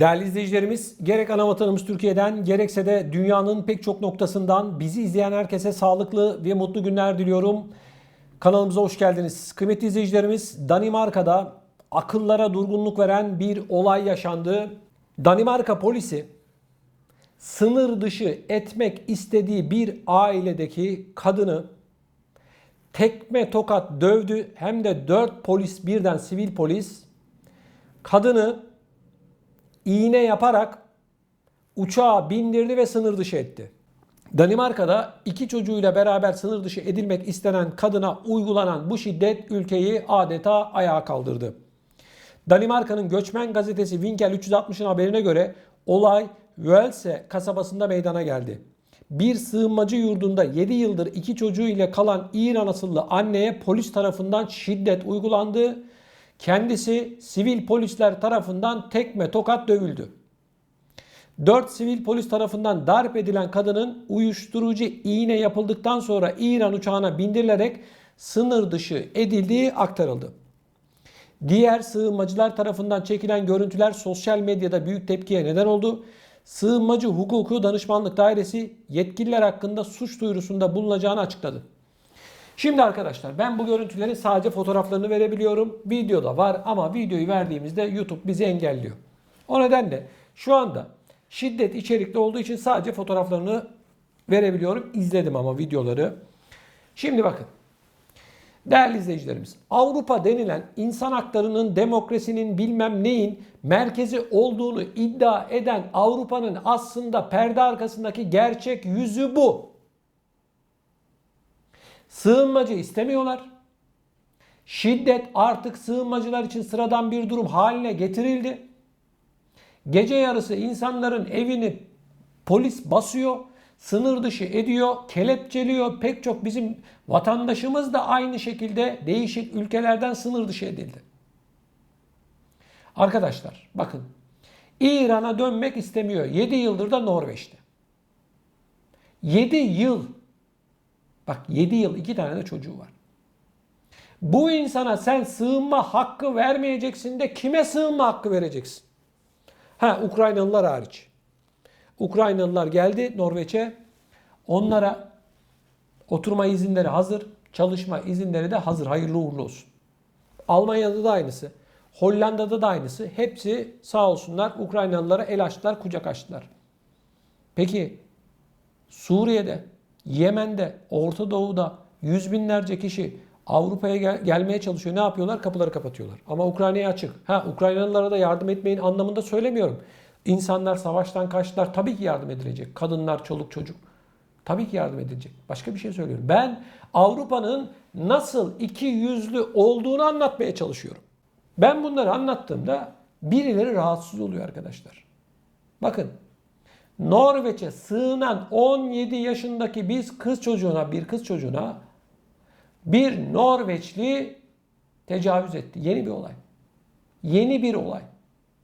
Değerli izleyicilerimiz, gerek ana vatanımız Türkiye'den gerekse de dünyanın pek çok noktasından bizi izleyen herkese sağlıklı ve mutlu günler diliyorum. Kanalımıza hoş geldiniz. Kıymetli izleyicilerimiz, Danimarka'da akıllara durgunluk veren bir olay yaşandı. Danimarka polisi sınır dışı etmek istediği bir ailedeki kadını tekme tokat dövdü. Hem de 4 polis birden sivil polis kadını iğne yaparak uçağa bindirdi ve sınır dışı etti. Danimarka'da iki çocuğuyla beraber sınır dışı edilmek istenen kadına uygulanan bu şiddet ülkeyi adeta ayağa kaldırdı. Danimarka'nın göçmen gazetesi Winkel 360'ın haberine göre olay Velse kasabasında meydana geldi. Bir sığınmacı yurdunda 7 yıldır iki çocuğu ile kalan İran asıllı anneye polis tarafından şiddet uygulandı. Kendisi sivil polisler tarafından tekme tokat dövüldü. 4 sivil polis tarafından darp edilen kadının uyuşturucu iğne yapıldıktan sonra İran uçağına bindirilerek sınır dışı edildiği aktarıldı. Diğer sığınmacılar tarafından çekilen görüntüler sosyal medyada büyük tepkiye neden oldu. Sığınmacı Hukuku Danışmanlık Dairesi yetkililer hakkında suç duyurusunda bulunacağını açıkladı. Şimdi arkadaşlar ben bu görüntülerin sadece fotoğraflarını verebiliyorum. Videoda var ama videoyu verdiğimizde YouTube bizi engelliyor. O nedenle şu anda şiddet içerikli olduğu için sadece fotoğraflarını verebiliyorum. İzledim ama videoları. Şimdi bakın. Değerli izleyicilerimiz, Avrupa denilen insan haklarının, demokrasinin bilmem neyin merkezi olduğunu iddia eden Avrupa'nın aslında perde arkasındaki gerçek yüzü bu. Sığınmacı istemiyorlar. Şiddet artık sığınmacılar için sıradan bir durum haline getirildi. Gece yarısı insanların evini polis basıyor, sınır dışı ediyor, kelepçeliyor. Pek çok bizim vatandaşımız da aynı şekilde değişik ülkelerden sınır dışı edildi. Arkadaşlar bakın İran'a dönmek istemiyor. 7 yıldır da Norveç'te. 7 yıl Bak 7 yıl 2 tane de çocuğu var. Bu insana sen sığınma hakkı vermeyeceksin de kime sığınma hakkı vereceksin? Ha Ukraynalılar hariç. Ukraynalılar geldi Norveç'e. Onlara oturma izinleri hazır, çalışma izinleri de hazır. Hayırlı uğurlu olsun. Almanya'da da aynısı. Hollanda'da da aynısı. Hepsi sağ olsunlar Ukraynalılara el açtılar, kucak açtılar. Peki Suriye'de Yemen'de, Orta Doğu'da yüz binlerce kişi Avrupa'ya gel- gelmeye çalışıyor. Ne yapıyorlar? Kapıları kapatıyorlar. Ama Ukrayna'ya açık. Ha Ukraynalılara da yardım etmeyin anlamında söylemiyorum. İnsanlar savaştan kaçtılar. Tabii ki yardım edilecek. Kadınlar, çoluk, çocuk. Tabii ki yardım edilecek. Başka bir şey söylüyorum. Ben Avrupa'nın nasıl iki yüzlü olduğunu anlatmaya çalışıyorum. Ben bunları anlattığımda birileri rahatsız oluyor arkadaşlar. Bakın Norveç'e sığınan 17 yaşındaki bir kız çocuğuna, bir kız çocuğuna bir Norveçli tecavüz etti. Yeni bir olay. Yeni bir olay.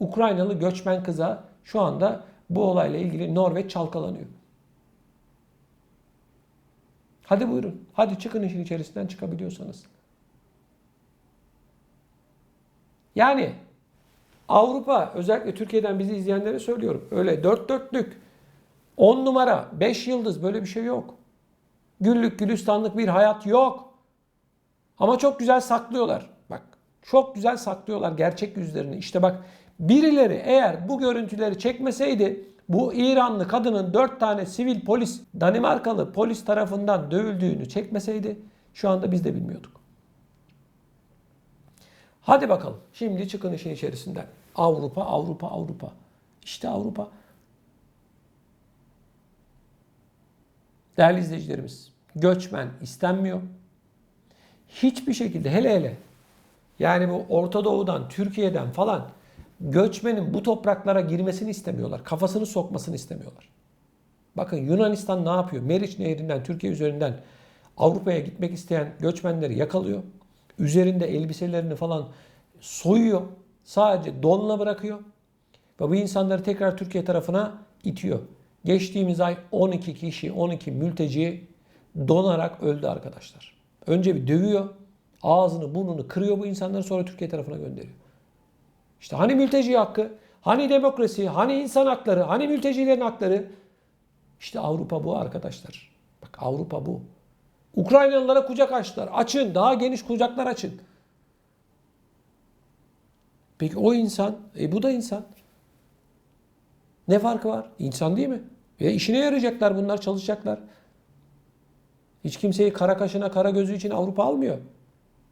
Ukraynalı göçmen kıza şu anda bu olayla ilgili Norveç çalkalanıyor. Hadi buyurun. Hadi çıkın işin içerisinden çıkabiliyorsanız. Yani Avrupa özellikle Türkiye'den bizi izleyenlere söylüyorum. Öyle dört dörtlük 10 numara 5 yıldız böyle bir şey yok. Güllük gülistanlık bir hayat yok. Ama çok güzel saklıyorlar. Bak çok güzel saklıyorlar gerçek yüzlerini. İşte bak birileri eğer bu görüntüleri çekmeseydi bu İranlı kadının 4 tane sivil polis Danimarkalı polis tarafından dövüldüğünü çekmeseydi şu anda biz de bilmiyorduk. Hadi bakalım. Şimdi çıkın işin içerisinden. Avrupa, Avrupa, Avrupa. İşte Avrupa. Değerli izleyicilerimiz, göçmen istenmiyor. Hiçbir şekilde hele hele yani bu Orta Doğu'dan, Türkiye'den falan göçmenin bu topraklara girmesini istemiyorlar. Kafasını sokmasını istemiyorlar. Bakın Yunanistan ne yapıyor? Meriç Nehri'nden, Türkiye üzerinden Avrupa'ya gitmek isteyen göçmenleri yakalıyor. Üzerinde elbiselerini falan soyuyor. Sadece donla bırakıyor. Ve bu insanları tekrar Türkiye tarafına itiyor. Geçtiğimiz ay 12 kişi, 12 mülteci donarak öldü arkadaşlar. Önce bir dövüyor. Ağzını burnunu kırıyor bu insanları sonra Türkiye tarafına gönderiyor. İşte hani mülteci hakkı? Hani demokrasi, hani insan hakları, hani mültecilerin hakları? İşte Avrupa bu arkadaşlar. Bak Avrupa bu. Ukraynalılara kucak açtılar. Açın, daha geniş kucaklar açın. Peki o insan, e bu da insan. Ne farkı var? İnsan değil mi? E işine yarayacaklar bunlar, çalışacaklar. Hiç kimseyi kara kaşına, kara gözü için Avrupa almıyor.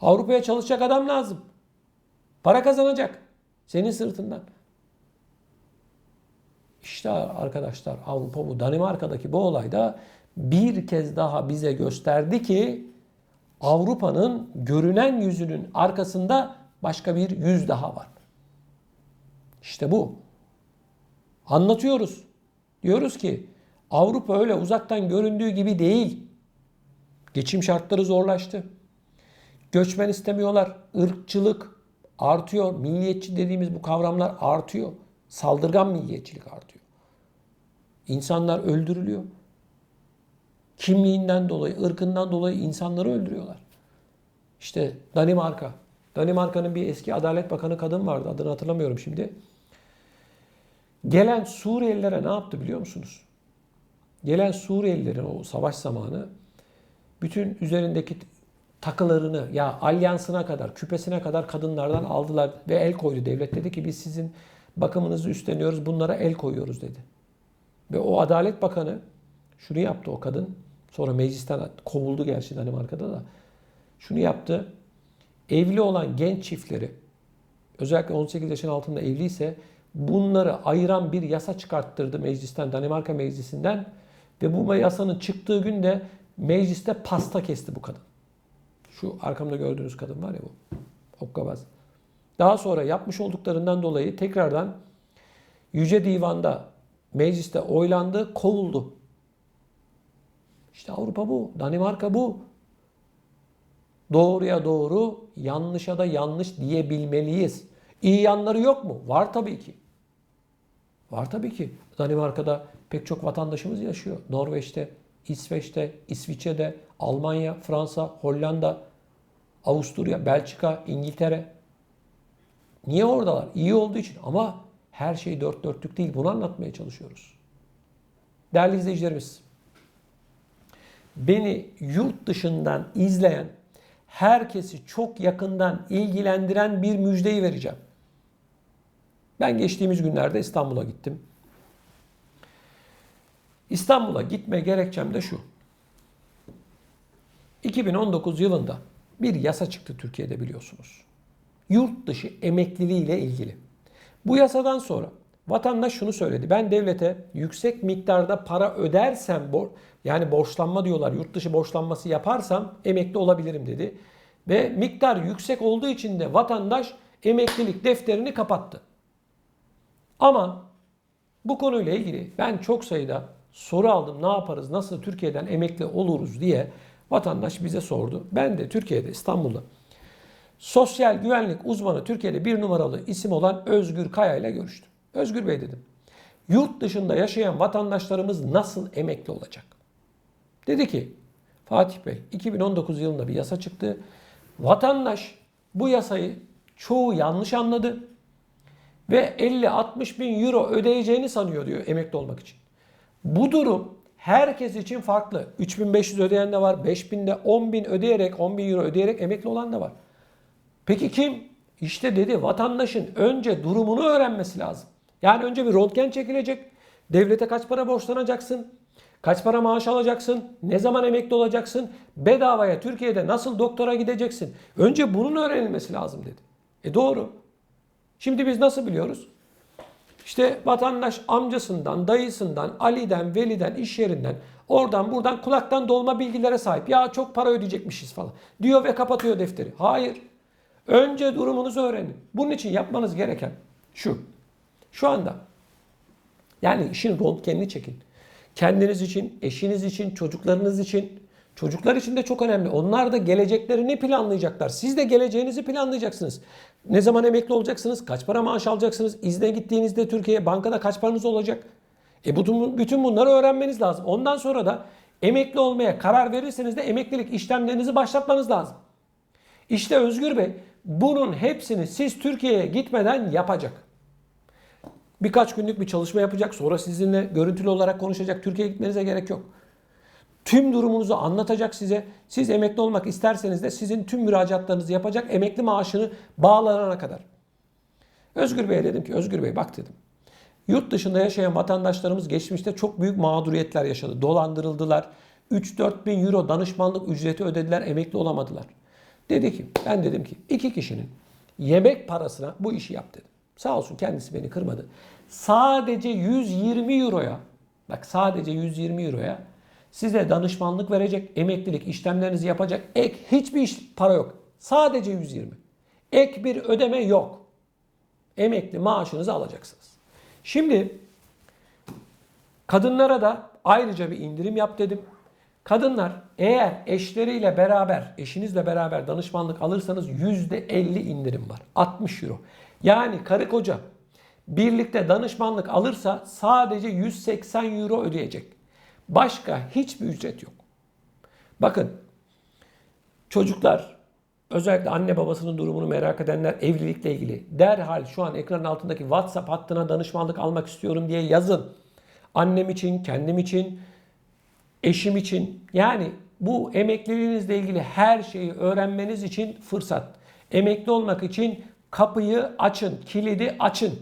Avrupa'ya çalışacak adam lazım. Para kazanacak. Senin sırtından. İşte arkadaşlar Avrupa bu. Danimarka'daki bu olayda bir kez daha bize gösterdi ki Avrupa'nın görünen yüzünün arkasında başka bir yüz daha var. İşte bu. Anlatıyoruz. Diyoruz ki Avrupa öyle uzaktan göründüğü gibi değil. Geçim şartları zorlaştı. Göçmen istemiyorlar. Irkçılık artıyor. Milliyetçi dediğimiz bu kavramlar artıyor. Saldırgan milliyetçilik artıyor. İnsanlar öldürülüyor. Kimliğinden dolayı, ırkından dolayı insanları öldürüyorlar. İşte Danimarka. Danimarka'nın bir eski Adalet Bakanı kadın vardı. Adını hatırlamıyorum şimdi. Gelen Suriyelilere ne yaptı biliyor musunuz? Gelen Suriyelilerin o savaş zamanı bütün üzerindeki takılarını ya alyansına kadar, küpesine kadar kadınlardan aldılar ve el koydu. Devlet dedi ki biz sizin bakımınızı üstleniyoruz, bunlara el koyuyoruz dedi. Ve o Adalet Bakanı şunu yaptı o kadın. Sonra meclisten kovuldu gerçi Danimarka'da da. Şunu yaptı. Evli olan genç çiftleri özellikle 18 yaşın altında evliyse bunları ayıran bir yasa çıkarttırdı meclisten, Danimarka meclisinden. Ve bu yasanın çıktığı günde mecliste pasta kesti bu kadın. Şu arkamda gördüğünüz kadın var ya bu. Hokkabaz. Daha sonra yapmış olduklarından dolayı tekrardan Yüce Divan'da mecliste oylandı, kovuldu. İşte Avrupa bu, Danimarka bu. Doğruya doğru, yanlışa da yanlış diyebilmeliyiz. İyi yanları yok mu? Var tabii ki. Var tabii ki. Danimarka'da pek çok vatandaşımız yaşıyor. Norveç'te, İsveç'te, İsviçre'de, Almanya, Fransa, Hollanda, Avusturya, Belçika, İngiltere. Niye oradalar? İyi olduğu için ama her şey dört dörtlük değil. Bunu anlatmaya çalışıyoruz. Değerli izleyicilerimiz, beni yurt dışından izleyen, herkesi çok yakından ilgilendiren bir müjdeyi vereceğim. Ben geçtiğimiz günlerde İstanbul'a gittim. İstanbul'a gitme gerekçem de şu. 2019 yılında bir yasa çıktı Türkiye'de biliyorsunuz. Yurt dışı emekliliği ile ilgili. Bu yasadan sonra vatandaş şunu söyledi. Ben devlete yüksek miktarda para ödersem yani borçlanma diyorlar. Yurt dışı borçlanması yaparsam emekli olabilirim dedi. Ve miktar yüksek olduğu için de vatandaş emeklilik defterini kapattı. Ama bu konuyla ilgili ben çok sayıda soru aldım. Ne yaparız, nasıl Türkiye'den emekli oluruz diye vatandaş bize sordu. Ben de Türkiye'de, İstanbul'da sosyal güvenlik uzmanı Türkiye'de bir numaralı isim olan Özgür Kaya ile görüştüm. Özgür Bey dedim. Yurt dışında yaşayan vatandaşlarımız nasıl emekli olacak? Dedi ki Fatih Bey 2019 yılında bir yasa çıktı. Vatandaş bu yasayı çoğu yanlış anladı ve 50-60 bin euro ödeyeceğini sanıyor diyor emekli olmak için. Bu durum herkes için farklı. 3500 ödeyen de var, 5000 de 10 bin ödeyerek, 10 bin euro ödeyerek emekli olan da var. Peki kim? İşte dedi vatandaşın önce durumunu öğrenmesi lazım. Yani önce bir röntgen çekilecek. Devlete kaç para borçlanacaksın? Kaç para maaş alacaksın? Ne zaman emekli olacaksın? Bedavaya Türkiye'de nasıl doktora gideceksin? Önce bunun öğrenilmesi lazım dedi. E doğru. Şimdi biz nasıl biliyoruz? İşte vatandaş amcasından, dayısından, Ali'den, Veli'den, iş yerinden, oradan buradan kulaktan dolma bilgilere sahip. Ya çok para ödeyecekmişiz falan. Diyor ve kapatıyor defteri. Hayır. Önce durumunuzu öğrenin. Bunun için yapmanız gereken şu. Şu anda yani işin röntgenini çekin. Kendiniz için, eşiniz için, çocuklarınız için. Çocuklar için de çok önemli. Onlar da geleceklerini planlayacaklar. Siz de geleceğinizi planlayacaksınız. Ne zaman emekli olacaksınız? Kaç para maaş alacaksınız? İzne gittiğinizde Türkiye'ye bankada kaç paranız olacak? E bütün, bunları öğrenmeniz lazım. Ondan sonra da emekli olmaya karar verirseniz de emeklilik işlemlerinizi başlatmanız lazım. İşte Özgür Bey bunun hepsini siz Türkiye'ye gitmeden yapacak. Birkaç günlük bir çalışma yapacak. Sonra sizinle görüntülü olarak konuşacak. Türkiye'ye gitmenize gerek yok. Tüm durumunuzu anlatacak size. Siz emekli olmak isterseniz de sizin tüm müracaatlarınızı yapacak. Emekli maaşını bağlanana kadar. Özgür Bey'e dedim ki Özgür Bey bak dedim. Yurt dışında yaşayan vatandaşlarımız geçmişte çok büyük mağduriyetler yaşadı. Dolandırıldılar. 3-4 bin euro danışmanlık ücreti ödediler, emekli olamadılar. Dedi ki, ben dedim ki iki kişinin yemek parasına bu işi yap dedim. Sağ olsun kendisi beni kırmadı. Sadece 120 euroya, bak sadece 120 euroya size danışmanlık verecek, emeklilik işlemlerinizi yapacak ek hiçbir iş para yok. Sadece 120. Ek bir ödeme yok. Emekli maaşınızı alacaksınız. Şimdi kadınlara da ayrıca bir indirim yap dedim. Kadınlar eğer eşleriyle beraber, eşinizle beraber danışmanlık alırsanız %50 indirim var. 60 euro. Yani karı koca birlikte danışmanlık alırsa sadece 180 euro ödeyecek. Başka hiçbir ücret yok. Bakın çocuklar özellikle anne babasının durumunu merak edenler evlilikle ilgili derhal şu an ekranın altındaki WhatsApp hattına danışmanlık almak istiyorum diye yazın. Annem için, kendim için, eşim için yani bu emekliliğinizle ilgili her şeyi öğrenmeniz için fırsat. Emekli olmak için kapıyı açın, kilidi açın.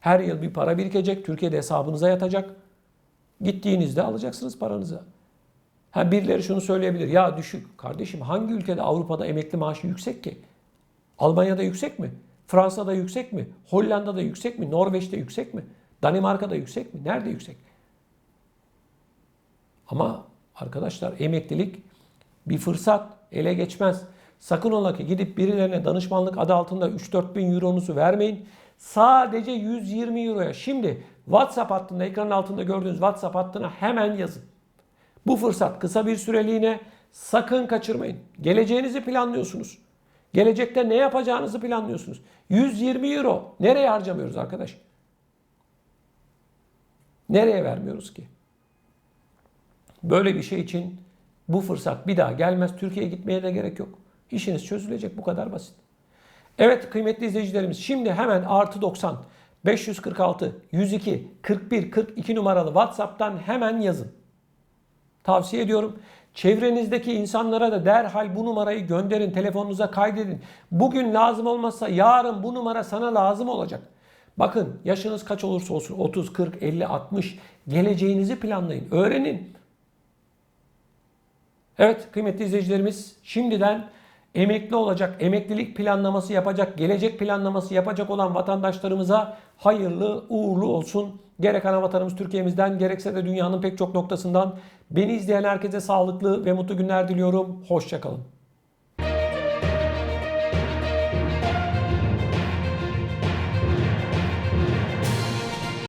Her yıl bir para birikecek, Türkiye'de hesabınıza yatacak. Gittiğinizde alacaksınız paranızı. Ha birileri şunu söyleyebilir. Ya düşük. Kardeşim hangi ülkede Avrupa'da emekli maaşı yüksek ki? Almanya'da yüksek mi? Fransa'da yüksek mi? Hollanda'da yüksek mi? Norveç'te yüksek mi? Danimarka'da yüksek mi? Nerede yüksek? Ama arkadaşlar emeklilik bir fırsat ele geçmez. Sakın ola ki gidip birilerine danışmanlık adı altında 3-4 bin euronuzu vermeyin. Sadece 120 euroya. Şimdi WhatsApp hattında ekranın altında gördüğünüz WhatsApp hattına hemen yazın. Bu fırsat kısa bir süreliğine sakın kaçırmayın. Geleceğinizi planlıyorsunuz. Gelecekte ne yapacağınızı planlıyorsunuz. 120 euro nereye harcamıyoruz arkadaş? Nereye vermiyoruz ki? Böyle bir şey için bu fırsat bir daha gelmez. Türkiye'ye gitmeye de gerek yok. İşiniz çözülecek bu kadar basit. Evet kıymetli izleyicilerimiz şimdi hemen artı 90 546 102 41 42 numaralı WhatsApp'tan hemen yazın. Tavsiye ediyorum. Çevrenizdeki insanlara da derhal bu numarayı gönderin, telefonunuza kaydedin. Bugün lazım olmazsa yarın bu numara sana lazım olacak. Bakın yaşınız kaç olursa olsun 30, 40, 50, 60 geleceğinizi planlayın, öğrenin. Evet kıymetli izleyicilerimiz şimdiden emekli olacak, emeklilik planlaması yapacak, gelecek planlaması yapacak olan vatandaşlarımıza hayırlı uğurlu olsun. Gerek ana vatanımız Türkiye'mizden gerekse de dünyanın pek çok noktasından beni izleyen herkese sağlıklı ve mutlu günler diliyorum. Hoşçakalın.